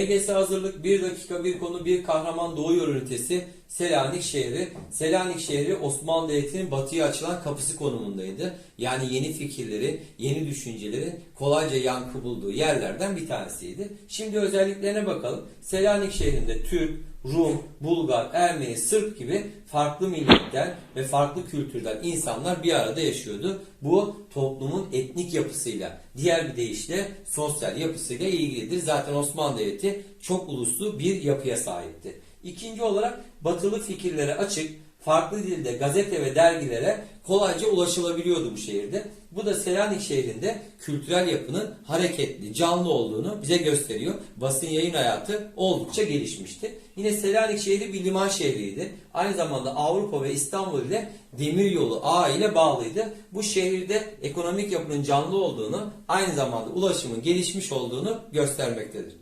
LGS hazırlık 1 dakika bir konu bir kahraman doğuyor ünitesi Selanik şehri. Selanik şehri Osmanlı Devleti'nin batıya açılan kapısı konumundaydı. Yani yeni fikirleri, yeni düşünceleri kolayca yankı bulduğu yerlerden bir tanesiydi. Şimdi özelliklerine bakalım. Selanik şehrinde Türk, Rum, Bulgar, Ermeni, Sırp gibi farklı milletten ve farklı kültürden insanlar bir arada yaşıyordu. Bu toplumun etnik yapısıyla, diğer bir deyişle sosyal yapısıyla ilgilidir. Zaten Osmanlı Devleti çok uluslu bir yapıya sahipti. İkinci olarak batılı fikirlere açık, farklı dilde gazete ve dergilere kolayca ulaşılabiliyordu bu şehirde. Bu da Selanik şehrinde kültürel yapının hareketli, canlı olduğunu bize gösteriyor. Basın yayın hayatı oldukça gelişmişti. Yine Selanik şehri bir liman şehriydi. Aynı zamanda Avrupa ve İstanbul ile demiryolu ağı ile bağlıydı. Bu şehirde ekonomik yapının canlı olduğunu, aynı zamanda ulaşımın gelişmiş olduğunu göstermektedir.